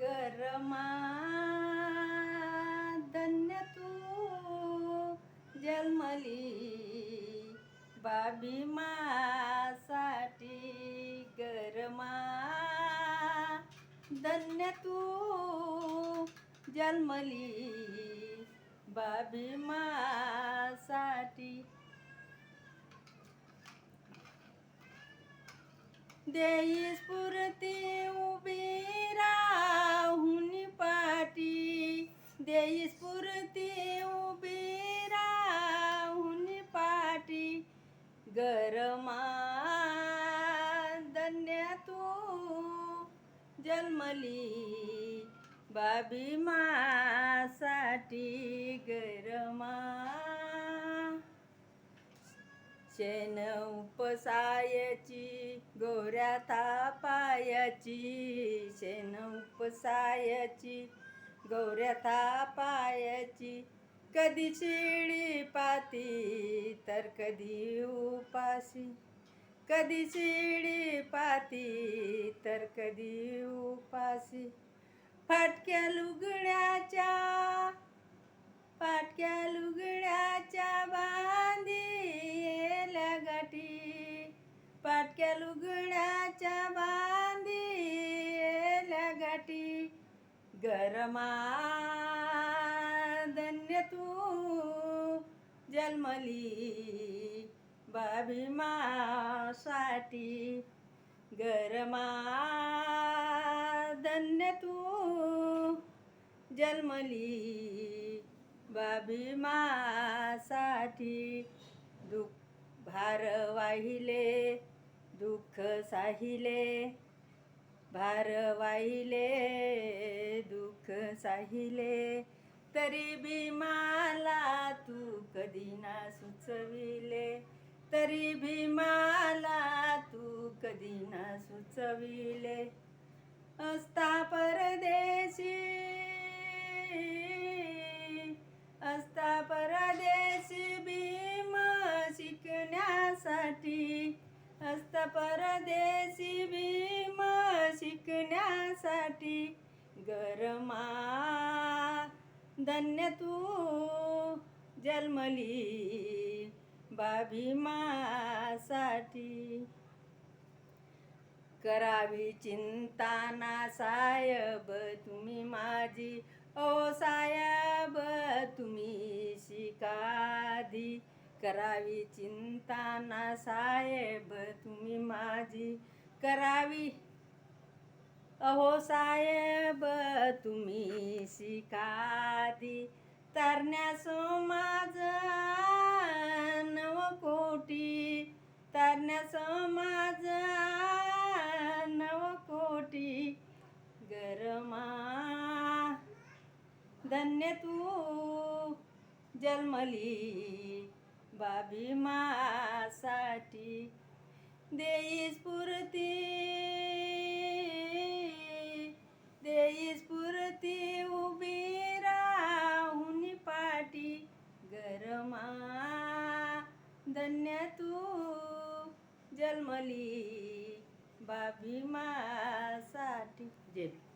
गरमा धन्य तू जन्मली. बाबी मासाठी गरमा धन्य तू जन्मली. बाबी मासाठी देई स्फूर्ती तू जन्मली बाबी मासाठी गरमा. शेण उपसायची गोऱ्या थापायाची. शेण उपसायची गोऱ्या थापायाची. कधी शिळी पाती तर कधी उपाशी. कधी शिडी पाती तर कधी उपाशी. फाटक्या लुगड्याच्या फाटक्या लुगड्याच्या बांधी गाठी. फाटक्या लुगड्याच्या बांधी गाठी. गरमा धन्य तू जन्मली बाबी साठी गरमा धन्य तू. जन्मली बाबी मासाठी दुःख भार वाहिले दुःख साहिले. भार वाहिले दुःख साहिले. तरी बी मला तू कधी ना सुचविले. तरी भी चविले असता परदेशी असता परदेशी भीम शिकण्यासाठी असता परदेशी भीम शिकण्यासाठी गरमा धन्य तू जन्मली बाबी मासाठी. करावी चिंता ना सायब तुम्ही माझी. ओ सायब तुम्ही शिकाधी. करावी चिंता ना साहेब तुम्ही माझी. करावी. अहो साहेब तुम्ही शिकादी तरण्यासोमा धन्य तू जन्मली बाबी मासाठी. देई स्फूर्ती देई स्फूर्ती उभी राहून पाठी गरमा. धन्य तू जन्मली बाबी मासाठी. जे